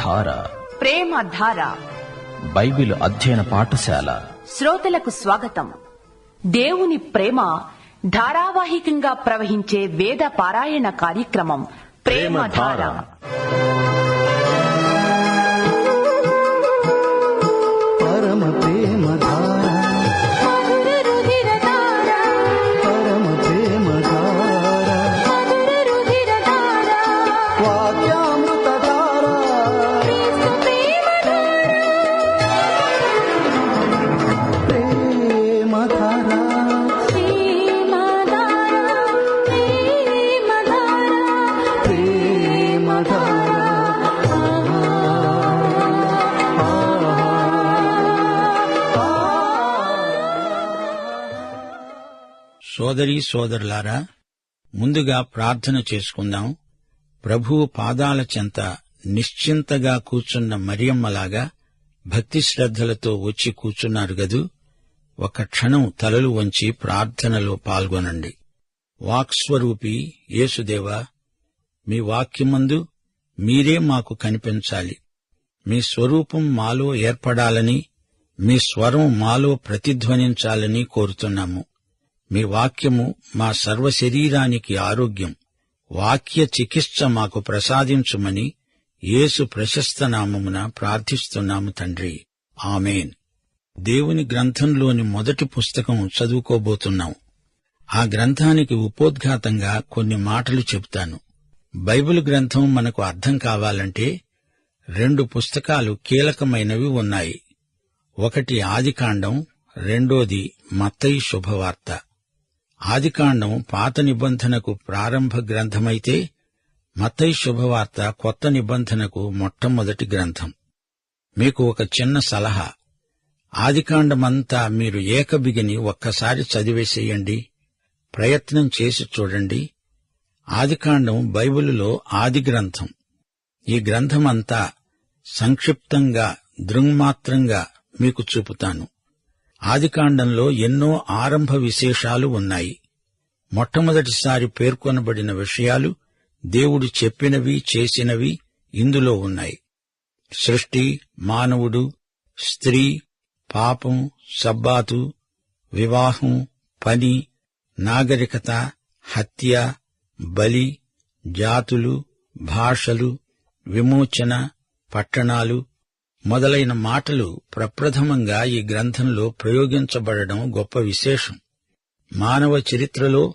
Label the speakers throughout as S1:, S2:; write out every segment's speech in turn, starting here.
S1: ప్రేమధార
S2: ప్రేమధార
S1: Bible అధ్యయన పాఠశాల.
S2: శ్రోతలకు స్వాగతం. దేవుని ప్రేమ ధారావాహికంగా ప్రవహించే వేద పారాయణ కార్యక్రమం ప్రేమధార
S3: పరమ
S4: సోదరీ సోదరులారా ముందుగా ప్రార్థన చేసుకుందాం. ప్రభువు పాదాల చెంత నిశ్చింతగా కూర్చున్న మరియమ్మలాగా భక్తి శ్రద్ధలతో వచ్చి కూర్చున్నారు గదు. ఒక క్షణం తలలు వంచి ప్రార్థనలో పాల్గొనండి. వాక్స్వరూపి యేసుదేవా మీ వాక్యమందు మీరే మాకు కనిపించాలి. మీ స్వరూపం మాలో ఏర్పడాలని మీ స్వరం మాలో ప్రతిధ్వనించాలని కోరుతున్నాము. మీ వాక్యము మా సర్వ శరీరానికి ఆరోగ్యం. వాక్య చికిత్స మాకు ప్రసాదించుమని యేసు ప్రశస్త నామమున ప్రార్థిస్తున్నాము తండ్రి. ఆమెన్. దేవుని గ్రంథంలోని మొదటి పుస్తకం చదువుకోబోతున్నాం. ఆ గ్రంథానికి ఉపోద్ఘాతంగా కొన్ని మాటలు చెబుతాను. బైబిల్ గ్రంథం మనకు అర్థం కావాలంటే రెండు పుస్తకాలు కీలకమైనవి ఉన్నాయి. ఒకటి ఆదికాండం రెండోది మత్తయి శుభవార్త. ఆదికాండం పాత నిబంధనకు ప్రారంభ గ్రంథమైతే మత్తై శుభవార్త కొత్త నిబంధనకు మొట్టమొదటి గ్రంథం. మీకు ఒక చిన్న సలహా. ఆదికాండమంతా మీరు ఏకబిగిని ఒక్కసారి చదివేసేయండి. ప్రయత్నం చేసి చూడండి. ఆదికాండం బైబిలులో ఆది గ్రంథం. ఈ గ్రంథమంతా సంక్షిప్తంగా దృంగ్మాత్రంగా మీకు చూపుతాను. ఆదికాండంలో ఎన్నో ఆరంభ విశేషాలు ఉన్నాయి. మొట్టమొదటిసారి పేర్కొనబడిన విషయాలు దేవుడు చెప్పినవి చేసినవి ఇందులో ఉన్నాయి. సృష్టి మానవుడు స్త్రీ పాపం సబ్బాతు వివాహం పని నాగరికత హత్య బలి జాతులు భాషలు విమోచన పట్టణాలు మొదలైన మాటలు ప్రప్రథమంగా ఈ గ్రంథంలో ప్రయోగించబడడం గొప్ప విశేషం. మానవ చరిత్రలో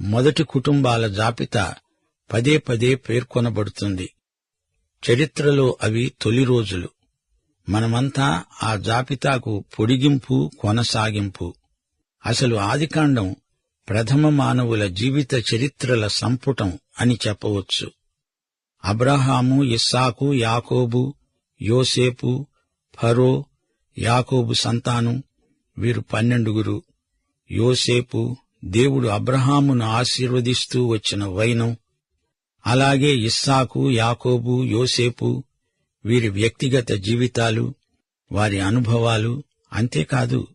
S4: మొదటి కుటుంబాల జాబితా పదే పదే పేర్కొనబడుతుంది. చరిత్రలో అవి తొలి రోజులు. మనమంతా ఆ జాబితాకు పొడిగింపు కొనసాగింపు. అసలు ఆదికాండం ప్రథమ మానవుల జీవిత చరిత్రల సంపుటం అని చెప్పవచ్చు. అబ్రహాము ఇస్సాకు యాకోబు యోసేపు ఫరో యాకోబు సంతానం వీరు పన్నెండుగురు. యోసేపు దేవుడు అబ్రహామును ఆశీర్వదిస్తూ వచ్చిన వైనం. అలాగే ఇస్సాకు యాకోబు యోసేపు వీరి వ్యక్తిగత జీవితాలు వారి అనుభవాలు అంతేకాదు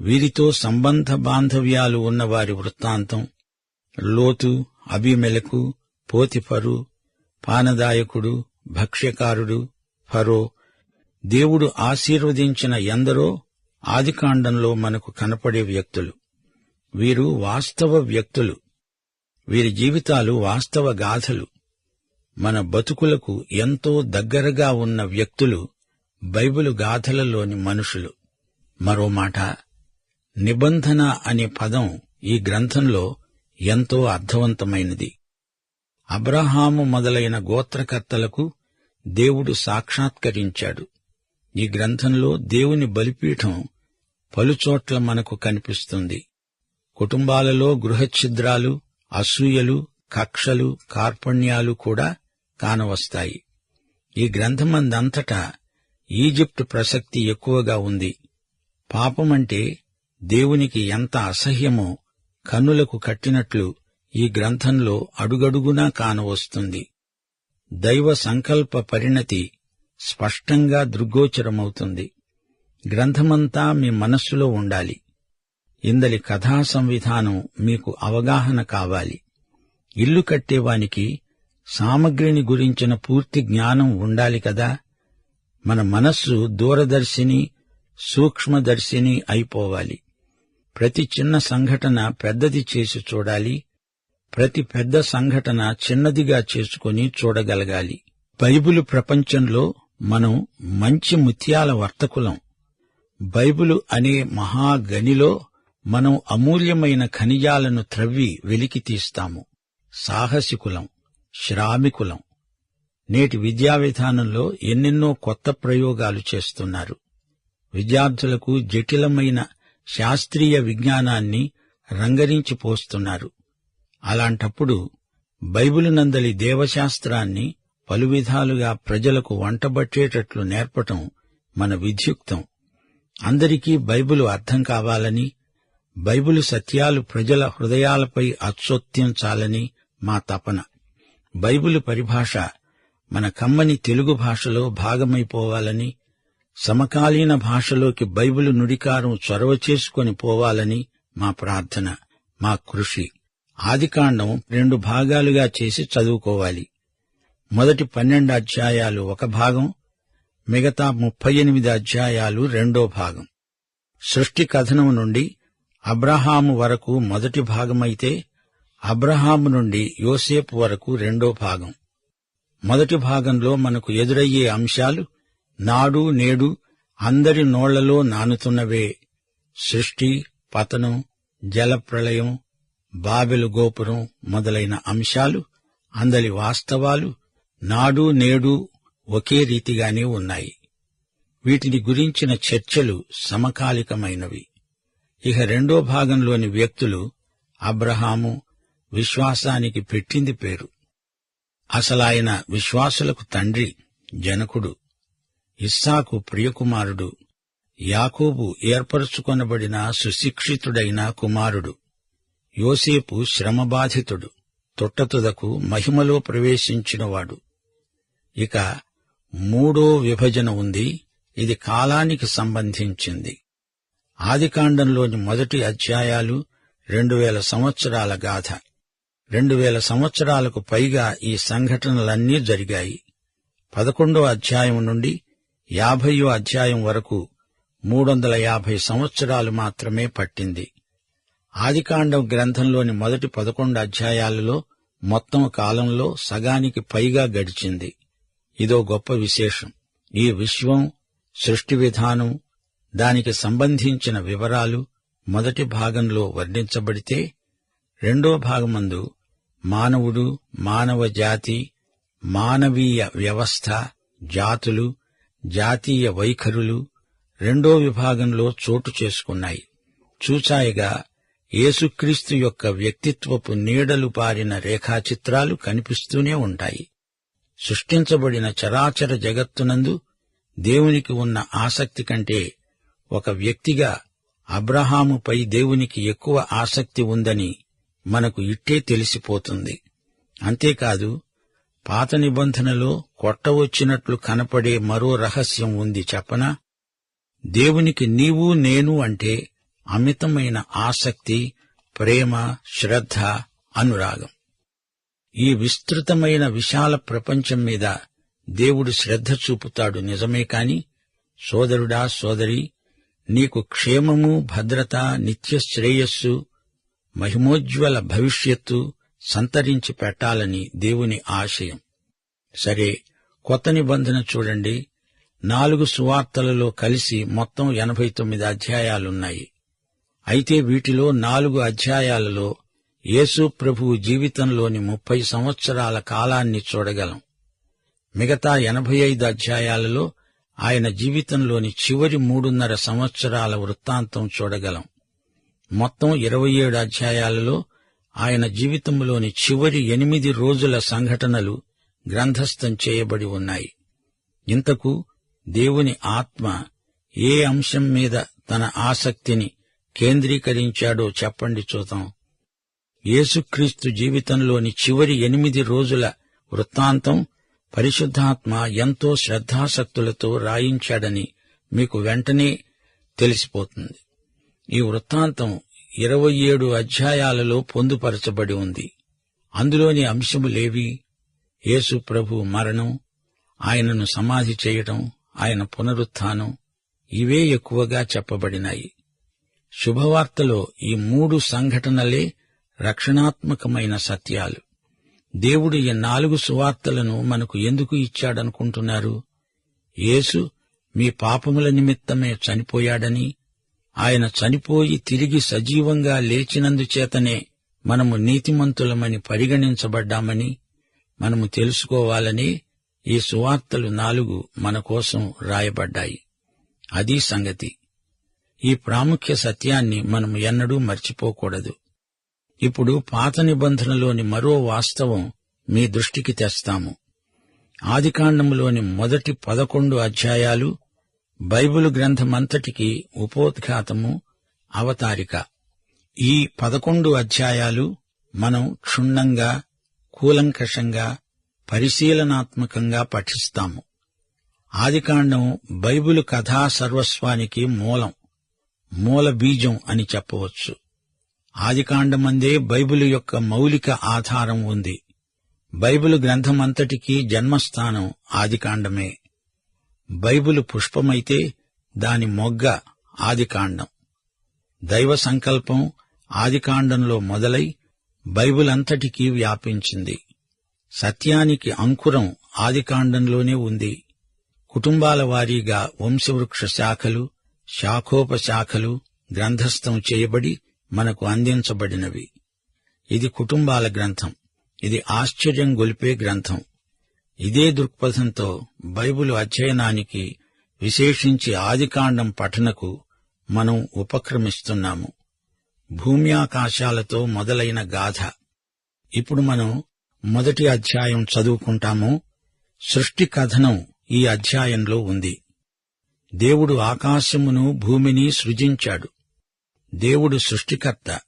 S4: వీరితో సంబంధ బాంధవ్యాలు ఉన్న వారి వృత్తాంతం. లోతు అభిమెలకు పోతిఫరు పానదాయకుడు భక్ష్యకారుడు ఫరో దేవుడు ఆశీర్వదించిన ఎందరో ఆదికాండంలో మనకు కనపడే వ్యక్తులు. వీరు వాస్తవ వ్యక్తులు. వీరి జీవితాలు వాస్తవ గాథలు. మన బతుకులకు ఎంతో దగ్గరగా ఉన్న వ్యక్తులు బైబిలు గాథలలోని మనుషులు. మరో మాట నిబంధన అనే పదం ఈ గ్రంథంలో ఎంతో అర్థవంతమైనది. అబ్రహాము మొదలైన గోత్రకర్తలకు దేవుడు సాక్షాత్కరించాడు. ఈ గ్రంథంలో దేవుని బలిపీఠం పలుచోట్ల మనకు కనిపిస్తుంది. కుటుంబాలలో గృహఛిద్రాలు అసూయలు కక్షలు కార్పణ్యాలు కూడా కానవస్తాయి. ఈ గ్రంథమందంతటా ఈజిప్టు ప్రసక్తి ఎక్కువగా ఉంది. పాపమంటే దేవునికి ఎంత అసహ్యమో కన్నులకు కట్టినట్లు ఈ గ్రంథంలో అడుగడుగునా కానవస్తుంది. దైవ సంకల్ప పరిణతి స్పష్టంగా దృగ్గోచరమవుతుంది. గ్రంథమంతా మీ మనస్సులో ఉండాలి. ఇందలి కథా సంవిధానం మీకు అవగాహన కావాలి. ఇల్లు కట్టేవానికి సామగ్రిని గురించిన పూర్తి జ్ఞానం ఉండాలి కదా. మన మనస్సు దూరదర్శిని సూక్ష్మదర్శిని అయిపోవాలి. ప్రతి చిన్న సంఘటన పెద్దది చేసి చూడాలి. ప్రతి పెద్ద సంఘటన చిన్నదిగా చేసుకుని చూడగలగాలి. బైబిలు ప్రపంచంలో మనం మంచి ముత్యాల వర్తకులం. బైబిలు అనే మహాగనిలో మనం అమూల్యమైన ఖనిజాలను త్రవ్వి వెలికి తీస్తాము. సాహసికులం శ్రామికులం. నేటి విద్యా విధానంలో ఎన్నెన్నో కొత్త ప్రయోగాలు చేస్తున్నారు. విద్యార్థులకు జటిలమైన శాస్త్రీయ విజ్ఞానాన్ని రంగరించి పోస్తున్నారు. అలాంటప్పుడు బైబిలు నందలి దేవశాస్త్రాన్ని పలు విధాలుగా ప్రజలకు వంటబట్టేటట్లు నేర్పటం మన విధ్యుక్తం అందరికీ బైబిలు అర్థం కావాలని బైబిలు సత్యాలు ప్రజల హృదయాలపై అచ్చొత్తించాలని మా తపన. బైబిలు పరిభాష మన కమ్మని తెలుగు భాషలో భాగమైపోవాలని సమకాలీన భాషలోకి బైబిలు నుడికారం చొరవ చేసుకొని పోవాలని మా ప్రార్థన మా కృషి. ఆదికాండం రెండు భాగాలుగా చేసి చదువుకోవాలి. మొదటి పన్నెండు అధ్యాయాలు ఒక భాగం మిగతా ముప్పై ఎనిమిది అధ్యాయాలు రెండో భాగం. సృష్టి కథనం నుండి అబ్రహాము వరకు మొదటి భాగమైతే అబ్రహాము నుండి యోసేపు వరకు రెండో భాగం. మొదటి భాగంలో మనకు ఎదురయ్యే అంశాలు నాడు నేడు అందరి నోళ్ళలో నానుతున్నవే. సృష్టి పతనం జలప్రళయం బాబెలు గోపురం మొదలైన అంశాలు అందలి వాస్తవాలు నాడు నేడు ఒకే రీతిగానే ఉన్నాయి. వీటిని గురించిన చర్చలు సమకాలికమైనవి. ఇక రెండో భాగంలోని వ్యక్తులు అబ్రహాము విశ్వాసానికి పెట్టింది పేరు. అసలాయన విశ్వాసులకు తండ్రి జనకుడు. ఇస్సాకు ప్రియకుమారుడు. యాకోబు ఏర్పరచుకొనబడిన సుశిక్షితుడైన కుమారుడు. యోసేపు శ్రమబాధితుడు. తొట్టతుదకు మహిమలో ప్రవేశించినవాడు. ఇక మూడో విభజన ఉంది. ఇది కాలానికి సంబంధించింది. ఆదికాండంలోని మొదటి అధ్యాయాలు రెండు వేల సంవత్సరాల గాథ. రెండు వేల సంవత్సరాలకు పైగా ఈ సంఘటనలన్నీ జరిగాయి. పదకొండో అధ్యాయం నుండి యాభయో అధ్యాయం వరకు మూడొందల యాభై సంవత్సరాలు మాత్రమే పట్టింది. ఆదికాండం గ్రంథంలోని మొదటి పదకొండు అధ్యాయాలలో మొత్తం కాలంలో సగానికి పైగా గడిచింది. ఇదో గొప్ప విశేషం. ఈ విశ్వం సృష్టి విధానం దానికి సంబంధించిన వివరాలు మొదటి భాగంలో వర్ణించబడితే రెండో భాగమందు మానవుడు మానవ జాతి మానవీయ వ్యవస్థ జాతులు జాతీయ వైఖరులు రెండో విభాగంలో చోటు చేసుకున్నాయి. చూచాయిగా యేసుక్రీస్తు యొక్క వ్యక్తిత్వపు నీడలు పారిన రేఖాచిత్రాలు కనిపిస్తూనే ఉంటాయి. సృష్టించబడిన చరాచర జగత్తునందు దేవునికి ఉన్న ఆసక్తి కంటే ఒక వ్యక్తిగా అబ్రహాముపై దేవునికి ఎక్కువ ఆసక్తి ఉందని మనకు ఇట్టే తెలిసిపోతుంది. అంతేకాదు పాత నిబంధనలో కొట్టవచ్చినట్లు కనపడే మరో రహస్యం ఉంది చెప్పనా? దేవునికి నీవు నేను అంటే అమితమైన ఆసక్తి ప్రేమ శ్రద్ధ అనురాగం. ఈ విస్తృతమైన విశాల ప్రపంచం మీద దేవుడు శ్రద్ధ చూపుతాడు నిజమే కాని సోదరుడా సోదరి నీకు క్షేమము భద్రత నిత్య శ్రేయస్సు మహిమోజ్వల భవిష్యత్తు సంతరించి పెట్టాలని దేవుని ఆశయం. సరే కొత్త నిబంధన చూడండి. నాలుగు సువార్తలలో కలిసి మొత్తం ఎనభై తొమ్మిది అధ్యాయాలున్నాయి. అయితే వీటిలో నాలుగు అధ్యాయాలలో యేసు ప్రభువు జీవితంలోని ముప్పై సంవత్సరాల కాలాన్ని చూడగలం. మిగతా ఎనభై ఐదు అధ్యాయాలలో ఆయన జీవితంలోని చివరి మూడున్నర సంవత్సరాల వృత్తాంతం చూడగలం. మొత్తం ఇరవై ఏడు అధ్యాయాలలో ఆయన జీవితంలోని చివరి ఎనిమిది రోజుల సంఘటనలు గ్రంథస్థం చేయబడి ఉన్నాయి. ఇంతకు దేవుని ఆత్మ ఏ అంశం మీద తన ఆసక్తిని కేంద్రీకరించాడో చెప్పండి చూద్దాం. యేసుక్రీస్తు జీవితంలోని చివరి ఎనిమిది రోజుల వృత్తాంతం పరిశుద్ధాత్మ ఎంతో శ్రద్ధాసక్తులతో రాయించాడని మీకు వెంటనే తెలిసిపోతుంది. ఈ వృత్తాంతం ఇరవై ఏడు అధ్యాయాలలో పొందుపరచబడి ఉంది. అందులోని అంశములేవి యేసు ప్రభు మరణం ఆయనను సమాధి చేయటం ఆయన పునరుత్థానం ఇవే ఎక్కువగా చెప్పబడినాయి. శుభవార్తలో ఈ మూడు సంఘటనలే రక్షణాత్మకమైన సత్యాలు. దేవుడు ఈ నాలుగు సువార్తలను మనకు ఎందుకు ఇచ్చాడనుకుంటున్నారు? యేసు మీ పాపముల నిమిత్తమే చనిపోయాడని ఆయన చనిపోయి తిరిగి సజీవంగా లేచినందుచేతనే మనము నీతిమంతులమని పరిగణించబడ్డామని మనము తెలుసుకోవాలని ఈ సువార్తలు నాలుగు మన కోసం రాయబడ్డాయి. అది సంగతి. ఈ ప్రాముఖ్య సత్యాన్ని మనం ఎన్నడూ మర్చిపోకూడదు. ఇప్పుడు పాత నిబంధనలోని మరో వాస్తవం మీ దృష్టికి తెస్తాము. ఆదికాండములోని మొదటి పదకొండు అధ్యాయాలు బైబిల్ గ్రంథమంతటికి ఉపోద్ఘాతము అవతారిక. ఈ పదకొండు అధ్యాయాలు మనం క్షుణ్ణంగా కూలంకషంగా పరిశీలనాత్మకంగా పఠిస్తాము. ఆదికాండం బైబిలు కథా సర్వస్వానికి మూలం. మూల బీజం అని చెప్పవచ్చు. ఆదికాండమందే బైబిలు యొక్క మౌలిక ఆధారం ఉంది. బైబిల్ గ్రంథమంతటికీ జన్మస్థానం ఆదికాండమే. బైబిలు పుష్పమైతే దాని మొగ్గ ఆదికాండం. దైవ సంకల్పం ఆదికాండంలో మొదలై బైబిల్ అంతటికీ వ్యాపించింది. సత్యానికి అంకురం ఆదికాండంలోనే ఉంది. కుటుంబాల వారీగా వంశవృక్ష శాఖలు శాఖోపశాఖలు గ్రంథస్థం చేయబడి మనకు అందించబడినవి. ఇది కుటుంబాల గ్రంథం. ఇది ఆశ్చర్యం గొలిపే గ్రంథం. ఇదే దృక్పథంతో బైబిల్ అధ్యయనానికి విశేషించి ఆదికాండం పఠనకు మనం ఉపక్రమిస్తున్నాము. భూమ్యాకాశాలతో మొదలైన గాథ. ఇప్పుడు మనం మొదటి అధ్యాయం చదువుకుంటాము. సృష్టి కథనం ఈ అధ్యాయంలో ఉంది. దేవుడు ఆకాశమును భూమిని సృజించాడు. దేవుడు సృష్టికర్త.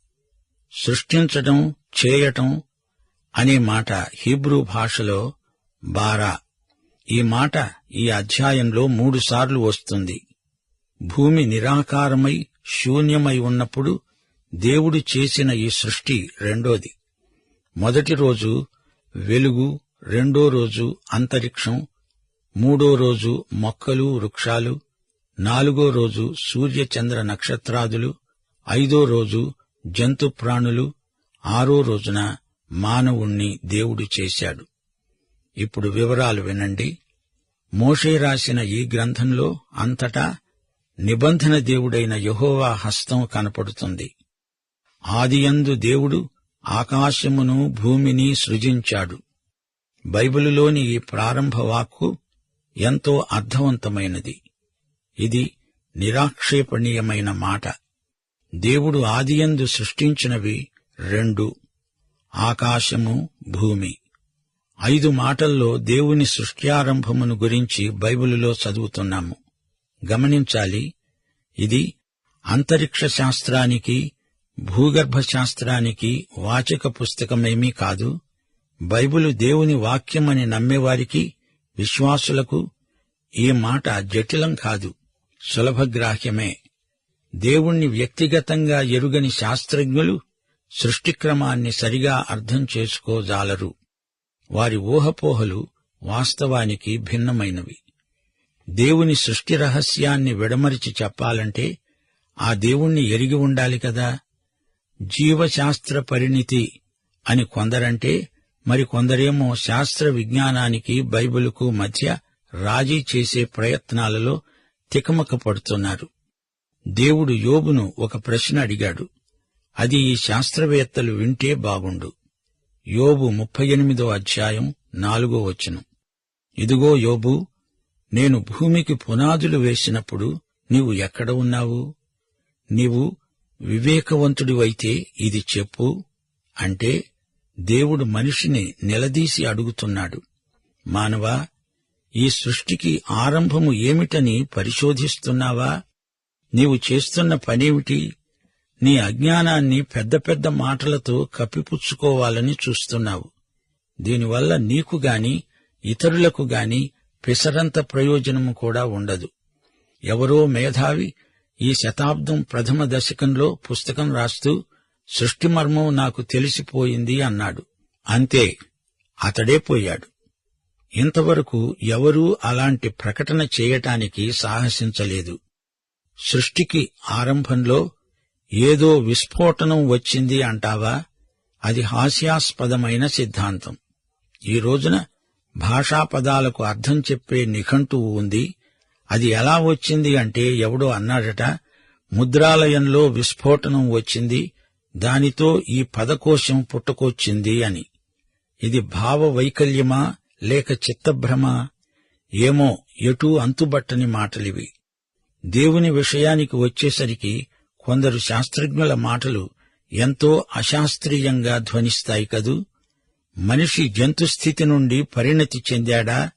S4: సృష్టించటం చేయటం అనే మాట హీబ్రూ భాషలో బారా. ఈ మాట ఈ అధ్యాయంలో మూడుసార్లు వస్తుంది. భూమి నిరాకారమై శూన్యమై ఉన్నప్పుడు దేవుడు చేసిన ఈ సృష్టి రెండోది. మొదటి రోజు వెలుగు రెండో రోజు అంతరిక్షం మూడో రోజు మొక్కలు వృక్షాలు నాలుగో రోజు సూర్య చంద్ర నక్షత్రాదులు ఐదో రోజు జంతు ప్రాణులు ఆరో రోజున మానవుణ్ణి దేవుడు చేశాడు. ఇప్పుడు వివరాలు వినండి. మోషే రాసిన ఈ గ్రంథంలో అంతటా నిబంధన దేవుడైన యహోవా హస్తం కనపడుతుంది. ఆదియందు దేవుడు ఆకాశమును భూమిని సృజించాడు. బైబిలులోని ఈ ప్రారంభ వాక్కు ఎంతో అర్థవంతమైనది. ఇది నిరాక్షేపణీయమైన మాట. దేవుడు ఆదియందు సృష్టించినవి రెండు ఆకాశము భూమి. ఐదు మాటల్లో దేవుని సృష్ట్యారంభమును గురించి బైబిలులో చదువుతున్నాము. గమనించాలి ఇది అంతరిక్ష శాస్త్రానికి భూగర్భ శాస్త్రానికి వాచక పుస్తకమేమీ కాదు. బైబిలు దేవుని వాక్యమని నమ్మేవారికి విశ్వాసులకు ఈ మాట జటిలం కాదు. సులభగ్రాహ్యమే. దేవుణ్ణి వ్యక్తిగతంగా ఎరుగని శాస్త్రజ్ఞులు సృష్టిక్రమాన్ని సరిగా అర్థం చేసుకోజాలరు. వారి ఊహపోహలు వాస్తవానికి భిన్నమైనవి. దేవుని సృష్టి రహస్యాన్ని విడమరిచి చెప్పాలంటే ఆ దేవుణ్ణి ఎరిగి ఉండాలి కదా? జీవశాస్త్ర పరిణితి అని కొందరంటే మరి కొందరేమో శాస్త్ర విజ్ఞానానికి బైబిలుకు మధ్య రాజీ చేసే ప్రయత్నాలలో తికమక పడుతున్నారు దేవుడు యోబును ఒక ప్రశ్న అడిగాడు. అది ఈ శాస్త్రవేత్తలు వింటే బాగుండు. యోబు ముప్పై ఎనిమిదో అధ్యాయం నాలుగో వచనం. ఇదిగో యోబు నేను భూమికి పునాదులు వేసినప్పుడు నీవు ఎక్కడ ఉన్నావు? నీవు వివేకవంతుడివైతే ఇది చెప్పు అంటే దేవుడు మనిషిని నిలదీసి అడుగుతున్నాడు. మానవా ఈ సృష్టికి ఆరంభము ఏమిటని పరిశోధిస్తున్నావా? నీవు చేస్తున్న పనేమిటి? నీ అజ్ఞానాన్ని పెద్ద పెద్ద మాటలతో కప్పిపుచ్చుకోవాలని చూస్తున్నావు. దీనివల్ల నీకు గాని ఇతరులకు గాని పిసరంత ప్రయోజనము కూడా ఉండదు. ఎవరో మేధావి ఈ శతాబ్దం ప్రథమ దశకంలో పుస్తకం రాస్తూ సృష్టి మర్మం నాకు తెలిసిపోయింది అన్నాడు. అంతే అతడే పోయాడు. ఇంతవరకు ఎవరూ అలాంటి ప్రకటన చేయటానికి సాహసించలేదు. సృష్టికి ఆరంభంలో ఏదో విస్ఫోటనం వచ్చింది అంటావా? అది హాస్యాస్పదమైన సిద్ధాంతం. ఈ రోజున భాషా పదాలకు అర్థం చెప్పే నిఘంటువు ఉంది. అది ఎలా వచ్చింది అంటే ఎవడో అన్నాడట ముద్రాలయంలో విస్ఫోటనం వచ్చింది దానితో ఈ పదకోశం పుట్టుకొచ్చింది అని. ఇది భావ వైకల్యమా లేక చిత్తభ్రమ ఏమో ఎటూ అంతుబట్టని మాటలివి. దేవుని విషయానికి వచ్చేసరికి కొందరు శాస్త్రజ్ఞుల మాటలు ఎంతో అశాస్త్రీయంగా ధ్వనిస్తాయి కదూ? మనిషి జంతుస్థితి నుండి పరిణతి చెందాడా?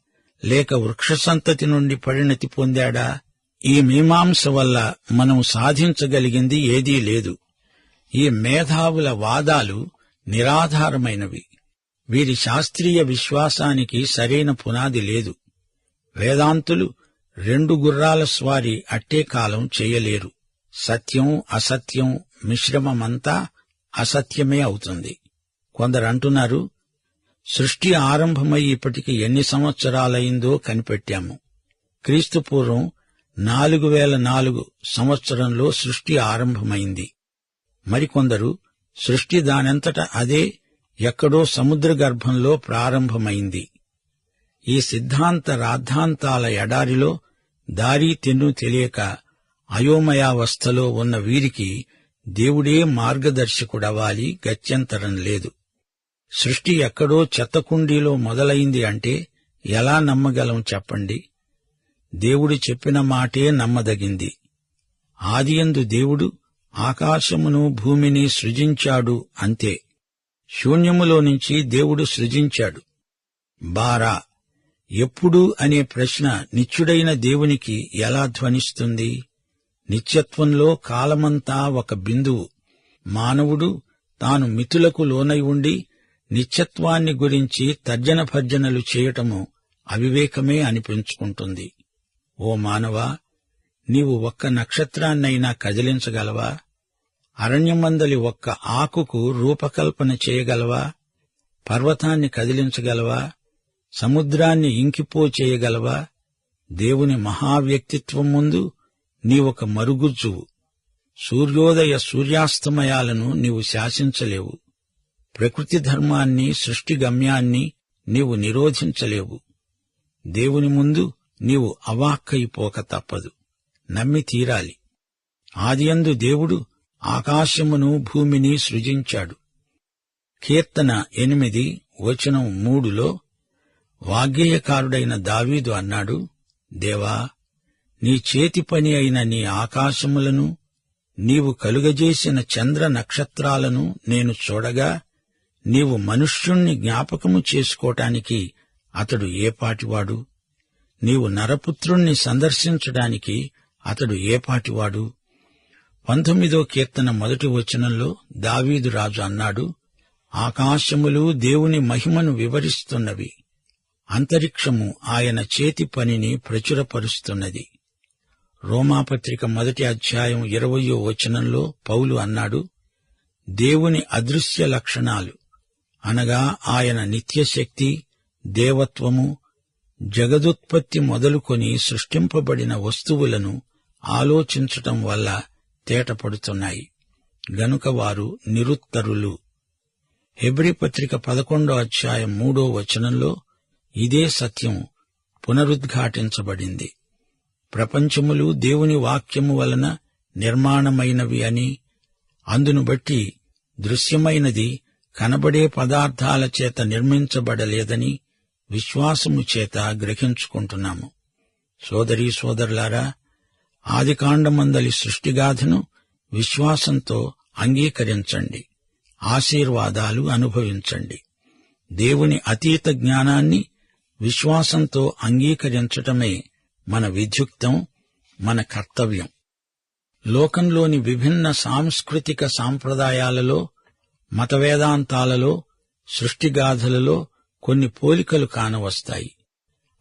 S4: లేక వృక్షసంతతి నుండి పరిణతి పొందాడా? ఈ మీమాంస వల్ల మనం సాధించగలిగింది ఏదీ లేదు. ఈ మేధావుల వాదాలు నిరాధారమైనవి. వీరి శాస్త్రీయ విశ్వాసానికి సరైన పునాది లేదు. వేదాంతులు రెండు గుర్రాల స్వారీ అట్టే కాలం చేయలేరు. సత్యం అసత్యం మిశ్రమమంతా అసత్యమే అవుతుంది. కొందరు అంటున్నారు సృష్టి ఆరంభమై ఇప్పటికి ఎన్ని సంవత్సరాలైందో కనిపెట్టాము. క్రీస్తు పూర్వం నాలుగు వేల నాలుగు సంవత్సరంలో సృష్టి ఆరంభమైంది. మరికొందరు సృష్టి దానంతట అదే ఎక్కడో సముద్ర గర్భంలో ప్రారంభమైంది. ఈ సిద్ధాంత రాద్ధాంతాల ఎడారిలో దారి తెన్ను తెలియక అయోమయావస్థలో ఉన్న వీరికి దేవుడే మార్గదర్శకుడవాలి గత్యంతరం లేదు. సృష్టి ఎక్కడో చెత్తకుండీలో మొదలైంది అంటే ఎలా నమ్మగలం చెప్పండి? దేవుడు చెప్పిన మాటే నమ్మదగింది. ఆదియందు దేవుడు ఆకాశమును భూమిని సృజించాడు అంతే. శూన్యములో నుంచి దేవుడు సృజించాడు. బారా ఎప్పుడు అనే ప్రశ్న నిత్యుడైన దేవునికి ఎలా ధ్వనిస్తుంది? నిత్యత్వంలో కాలమంతా ఒక బిందువు. మానవుడు తాను మితులకు లోనై ఉండి నిత్యత్వాన్ని గురించి తర్జన భర్జనలు చేయటము అవివేకమే అనిపించుకుంటుంది ఓ మానవా నీవు ఒక్క నక్షత్రాన్నైనా కదిలించగలవా? అరణ్యమందలి ఒక్క ఆకుకు రూపకల్పన చేయగలవా? పర్వతాన్ని కదిలించగలవా? సముద్రాన్ని ఇంకిపో చేయగలవా? దేవుని మహావ్యక్తిత్వం ముందు నీవొక మరుగుజ్జువు. సూర్యోదయ సూర్యాస్తమయాలను నీవు శాసించలేవు. ప్రకృతి ధర్మాన్ని సృష్టి గమ్యాన్ని నీవు నిరోధించలేవు. దేవుని ముందు నీవు అవాక్కైపోక తప్పదు. నమ్మి తీరాలి. ఆదియందు దేవుడు ఆకాశమును భూమిని సృజించాడు. కీర్తన ఎనిమిది వచనం మూడులో వాగ్గేయకారుడైన దావీదు అన్నాడు దేవా నీ చేతి పని అయిన నీ ఆకాశములను నీవు కలుగజేసిన చంద్ర నక్షత్రాలను నేను చూడగా నీవు మనుష్యుణ్ణి జ్ఞాపకము చేసుకోటానికి అతడు ఏపాటివాడు నీవు నరపుత్రుణ్ణి సందర్శించడానికి అతడు ఏపాటివాడు పంతొమ్మిదో కీర్తన మొదటి వచనంలో దావీదు రాజు అన్నాడు ఆకాశములు దేవుని మహిమను వివరిస్తున్నవి అంతరిక్షము ఆయన చేతి పనిని ప్రచురపరుస్తున్నది. రోమాపత్రిక మొదటి అధ్యాయం ఇరవయో వచనంలో పౌలు అన్నాడు దేవుని అదృశ్య లక్షణాలు అనగా ఆయన నిత్యశక్తి దేవత్వము జగదుత్పత్తి మొదలుకొని సృష్టింపబడిన వస్తువులను ఆలోచించటం వల్ల తేటపడుతున్నాయి గనుక వారు నిరుత్తరులు. హెబ్రి పత్రిక పదకొండో అధ్యాయం మూడో వచనంలో ఇదే సత్యం పునరుద్ఘాటించబడింది. ప్రపంచములు దేవుని వాక్యము వలన నిర్మాణమైనవి అని అందును బట్టి దృశ్యమైనది కనబడే పదార్థాల చేత నిర్మించబడలేదని విశ్వాసము చేత గ్రహించుకుంటున్నాము. సోదరీ సోదరులారా ఆదికాండమందలి సృష్టిగాథను విశ్వాసంతో అంగీకరించండి. ఆశీర్వాదాలు అనుభవించండి. దేవుని అతీత జ్ఞానాన్ని విశ్వాసంతో అంగీకరించటమే మన విధ్యుక్తం మన కర్తవ్యం. లోకంలోని విభిన్న సాంస్కృతిక సాంప్రదాయాలలో మతవేదాంతాలలో సృష్టిగాథలలో కొన్ని పోలికలు కానవస్తాయి.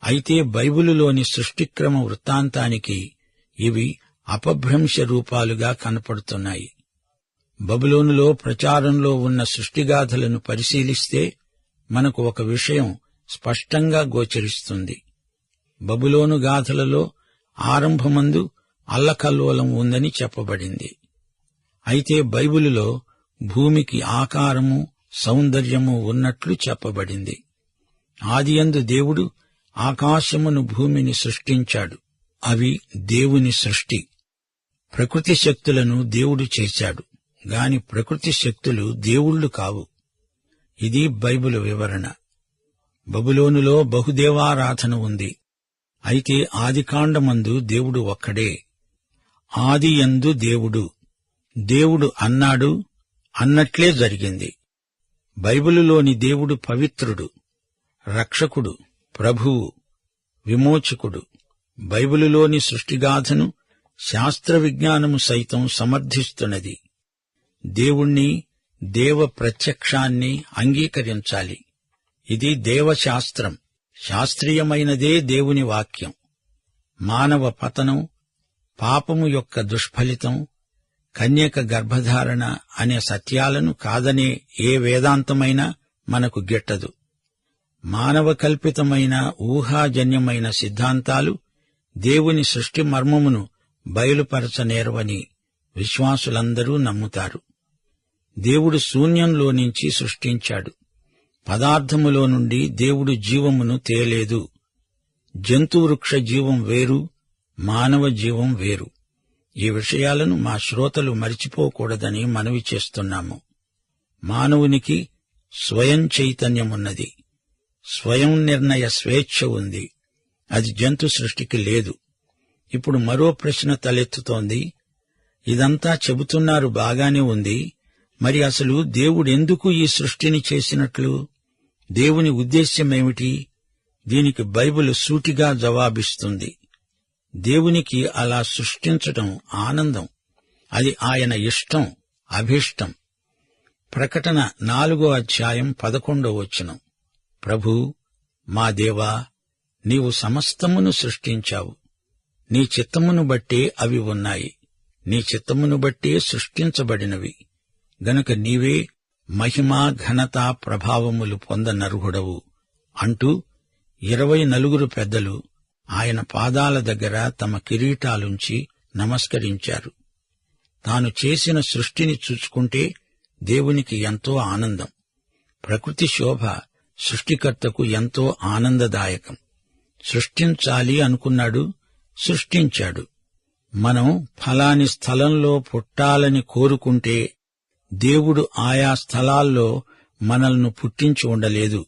S4: అయితే బైబిలులోని సృష్టిక్రమ వృత్తాంతానికి ఇవి అపభ్రంశ రూపాలుగా కనపడుతున్నాయి. బబులోనులో ప్రచారంలో ఉన్న సృష్టిగాథలను పరిశీలిస్తే మనకు ఒక విషయం స్పష్టంగా గోచరిస్తుంది. బబులోను గాథలలో ఆరంభమందు అల్లకల్లోలం ఉందని చెప్పబడింది. అయితే బైబిలులో భూమికి ఆకారము సౌందర్యము ఉన్నట్లు చెప్పబడింది. ఆదియందు దేవుడు ఆకాశమును భూమిని సృష్టించాడు. అవి దేవుని సృష్టి. ప్రకృతి శక్తులను దేవుడు చేశాడు గాని ప్రకృతి శక్తులు దేవుళ్ళు కావు. ఇది బైబిల్ వివరణ. బబులోనులో బహుదేవారాధన ఉంది. అయితే ఆదికాండమందు దేవుడు ఒక్కడే. ఆదియందు దేవుడు. దేవుడు అన్నాడు అన్నట్లే జరిగింది. బైబిలులోని దేవుడు పవిత్రుడు రక్షకుడు ప్రభువు విమోచకుడు. బైబిలులోని సృష్టిగాథను శాస్త్ర విజ్ఞానము సైతం సమర్థిస్తున్నది. దేవుణ్ణి దేవ ప్రత్యక్షాన్ని అంగీకరించాలి. ఇది దేవశాస్త్రం. శాస్త్రీయమైనదే దేవుని వాక్యం. మానవ పతనం పాపము యొక్క దుష్ఫలితం కన్యక గర్భధారణ అనే సత్యాలను కాదనే ఏ వేదాంతమైనా మనకు గిట్టదు. మానవ కల్పితమైన ఊహాజన్యమైన సిద్ధాంతాలు దేవుని సృష్టి మర్మమును బయలుపరచనేరవని విశ్వాసులందరూ నమ్ముతారు. దేవుడు శూన్యంలో నుంచి సృష్టించాడు. పదార్థములో నుండి దేవుడు జీవమును తేలేదు. జంతువృక్ష జీవం వేరు మానవ జీవం వేరు. ఈ విషయాలను మా శ్రోతలు మరిచిపోకూడదని మనవి చేస్తున్నాము. మానవునికి స్వయం చైతన్యమున్నది. స్వయం నిర్ణయ స్వేచ్ఛ ఉంది. అది జంతు సృష్టికి లేదు. ఇప్పుడు మరో ప్రశ్న తలెత్తుతోంది. ఇదంతా చెబుతున్నారు బాగానే ఉంది. మరి అసలు దేవుడెందుకు ఈ సృష్టిని చేసినట్లు? దేవుని ఉద్దేశ్యమేమిటి? దీనికి బైబిల్ సూటిగా జవాబిస్తుంది. దేవునికి అలా సృష్టించటం ఆనందం. అది ఆయన ఇష్టం అభీష్టం. ప్రకటన నాలుగో అధ్యాయం పదకొండో వచనం. ప్రభూ మా దేవా నీవు సమస్తమును సృష్టించావు. నీ చిత్తమును బట్టే అవి ఉన్నాయి. నీ చిత్తమును బట్టే సృష్టించబడినవి. గనుక నీవే మహిమా ఘనత ప్రభావములు పొందనర్హుడవు అంటూ ఇరవై నలుగురు పెద్దలు ఆయన పాదాల దగ్గర తమ కిరీటాలుంచి నమస్కరించారు. తాను చేసిన సృష్టిని చూచుకుంటే దేవునికి ఎంతో ఆనందం. ప్రకృతి శోభ సృష్టికర్తకు ఎంతో ఆనందదాయకం. సృష్టించాలి అనుకున్నాడు సృష్టించాడు. మనం ఫలాని స్థలంలో పుట్టాలని కోరుకుంటే దేవుడు ఆయా స్థలాల్లో మనల్ని పుట్టించి ఉండలేదు.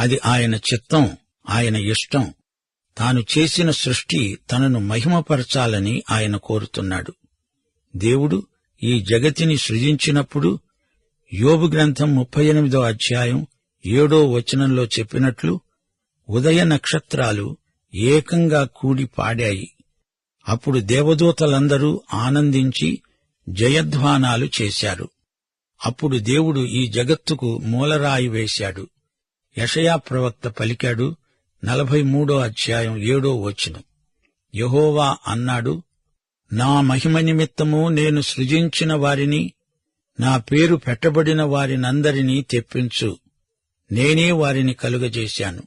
S4: అది ఆయన చిత్తం ఆయన ఇష్టం. తాను చేసిన సృష్టి తనను మహిమపరచాలని ఆయన కోరుతున్నాడు. దేవుడు ఈ జగతిని సృజించినప్పుడు యోబు గ్రంథం ముప్పై ఎనిమిదో అధ్యాయం ఏడో వచనంలో చెప్పినట్లు ఉదయ నక్షత్రాలు ఏకంగా కూడి పాడాయి. అప్పుడు దేవదూతలందరూ ఆనందించి జయధ్వానాలు చేశారు. అప్పుడు దేవుడు ఈ జగత్తుకు మూలరాయి వేశాడు. యషయా ప్రవక్త పలికాడు నలభై మూడో అధ్యాయం ఏడో వచనం. యహోవా అన్నాడు నా మహిమ నిమిత్తము నేను సృజించిన వారిని నా పేరు పెట్టబడిన వారినందరినీ తెప్పించు. నేనే వారిని కలుగజేశాను.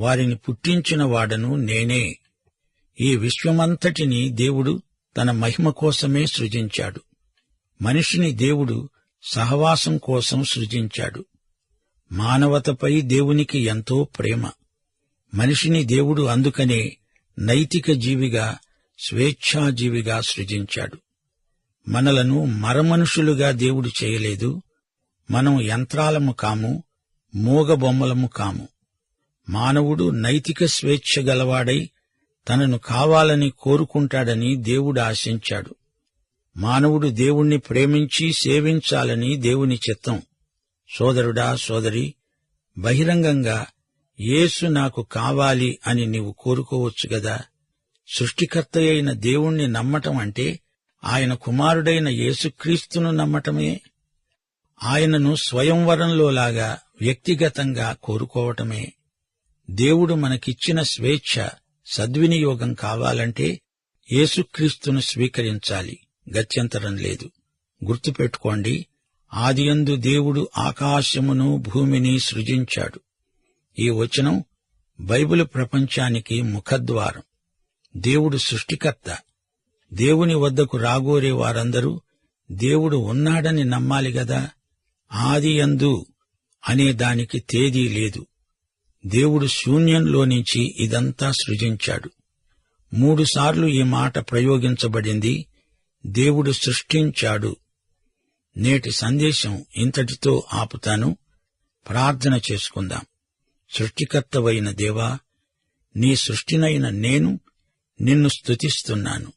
S4: వారిని పుట్టించిన వాడను నేనే. ఈ విశ్వమంతటిని దేవుడు తన మహిమ కోసమే సృజించాడు. మనిషిని దేవుడు సహవాసం కోసం సృజించాడు. మానవతపై దేవునికి ఎంతో ప్రేమ. మనిషిని దేవుడు అందుకనే నైతిక జీవిగా స్వేచ్ఛాజీవిగా సృజించాడు. మనలను మరమనుషులుగా దేవుడు చేయలేదు. మనం యంత్రాలము కాము మూగబొమ్మలము కాము. మానవుడు నైతిక స్వేచ్ఛ గలవాడై తనను కావాలని కోరుకుంటాడని దేవుడు ఆశించాడు. మానవుడు దేవుణ్ణి ప్రేమించి సేవించాలని దేవుని చిత్తం. సోదరుడా సోదరి బహిరంగంగా యేసు నాకు కావాలి అని నీవు కోరుకోవచ్చు గదా? సృష్టికర్త అయిన దేవుణ్ణి నమ్మటం అంటే ఆయన కుమారుడైన యేసుక్రీస్తును నమ్మటమే? ఆయనను స్వయంవరంలోలాగా వ్యక్తిగతంగా కోరుకోవటమే? దేవుడు మనకిచ్చిన స్వేచ్ఛ సద్వినియోగం కావాలంటే యేసుక్రీస్తును స్వీకరించాలి. గత్యంతరం లేదు. గుర్తుపెట్టుకోండి ఆదియందు దేవుడు ఆకాశమును భూమిని సృజించాడు. ఈ వచనం బైబిల్ ప్రపంచానికి ముఖద్వారం. దేవుడు సృష్టికర్త. దేవుని వద్దకు రాగోరే వారందరూ దేవుడు ఉన్నాడని నమ్మాలి గదా ఆది యందు అనే దానికి తేదీ లేదు. దేవుడు శూన్యంలో నుంచి ఇదంతా సృజించాడు. మూడుసార్లు ఈ మాట ప్రయోగించబడింది. దేవుడు సృష్టించాడు. నేటి సందేశం ఇంతటితో ఆపుతాను. ప్రార్థన చేసుకుందాం. సృష్టికర్తవైన దేవా నీ సృష్టినైన నేను నిన్ను స్తుతిస్తున్నాను.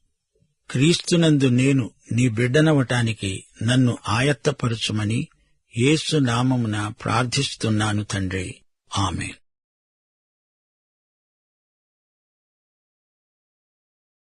S4: క్రీస్తునందు నేను నీ బిడ్డనవటానికి నన్ను ఆయత్తపరచుమని యేసు నామమున ప్రార్థిస్తున్నాను తండ్రి. ఆమెన్.